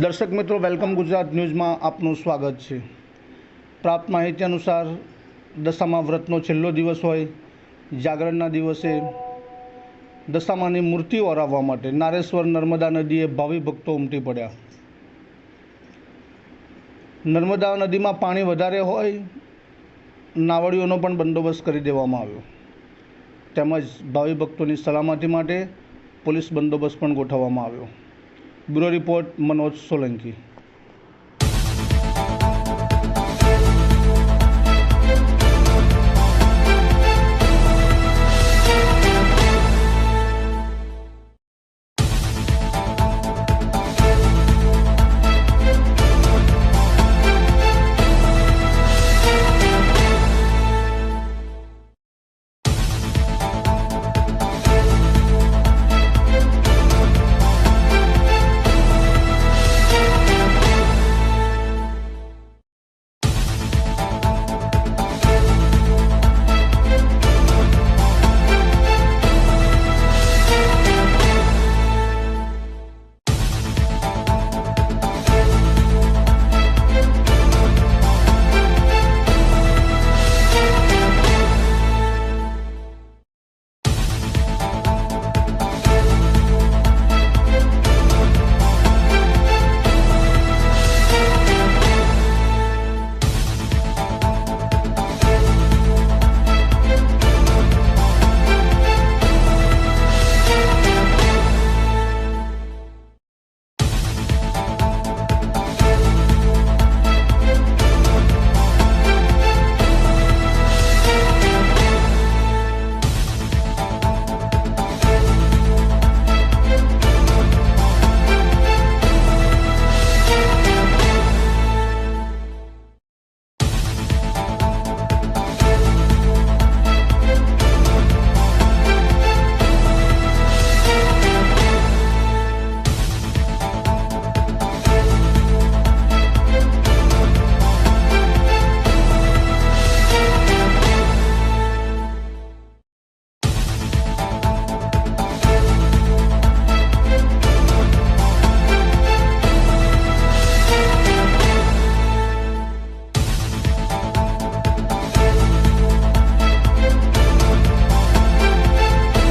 દર્શક મિત્રો, વેલકમ ગુજરાત ન્યૂઝમાં આપનું સ્વાગત છે. પ્રાપ્ત માહિતી અનુસાર, દશામા વ્રતનો છેલ્લો દિવસ હોય, જાગરણના દિવસે દશામાની મૂર્તિઓ હરાવવા માટે નારેશ્વર નર્મદા નદીએ ભાવિ ભક્તો ઉમટી પડ્યા. નર્મદા નદીમાં પાણી વધારે હોય, નાવડીઓનો પણ બંદોબસ્ત કરી દેવામાં આવ્યો. તેમજ ભાવિ ભક્તોની સલામતી માટે પોલીસ બંદોબસ્ત પણ ગોઠવવામાં આવ્યો. Bureau report Manoj Solanki.